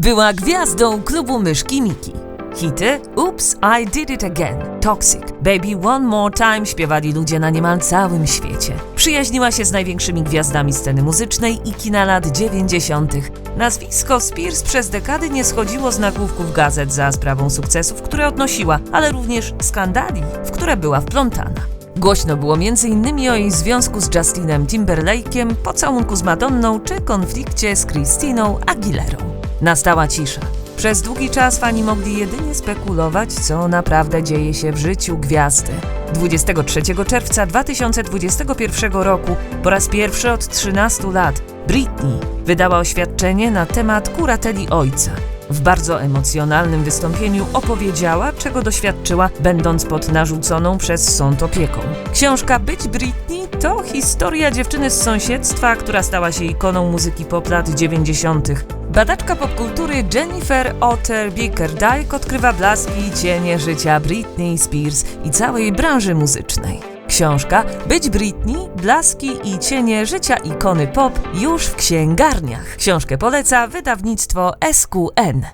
Była gwiazdą klubu Myszki Miki. Hity Oops, I Did It Again, Toxic, Baby One More Time śpiewali ludzie na niemal całym świecie. Przyjaźniła się z największymi gwiazdami sceny muzycznej i kina lat 90. Nazwisko Spears przez dekady nie schodziło z nagłówków gazet za sprawą sukcesów, które odnosiła, ale również skandali, w które była wplątana. Głośno było m.in. o jej związku z Justinem Timberlake'iem, pocałunku z Madonną czy konflikcie z Christiną Aguilerą. Nastała cisza. Przez długi czas fani mogli jedynie spekulować, co naprawdę dzieje się w życiu gwiazdy. 23 czerwca 2021 roku, po raz pierwszy od 13 lat, Britney wydała oświadczenie na temat kurateli ojca. W bardzo emocjonalnym wystąpieniu opowiedziała, czego doświadczyła, będąc pod narzuconą przez sąd opieką. Książka Być Britney to historia dziewczyny z sąsiedztwa, która stała się ikoną muzyki pop lat 90. Badaczka popkultury Jennifer Otter Bickerdike odkrywa blaski i cienie życia Britney Spears i całej branży muzycznej. Książka Być Britney, blaski i cienie życia ikony pop już w księgarniach. Książkę poleca wydawnictwo SQN.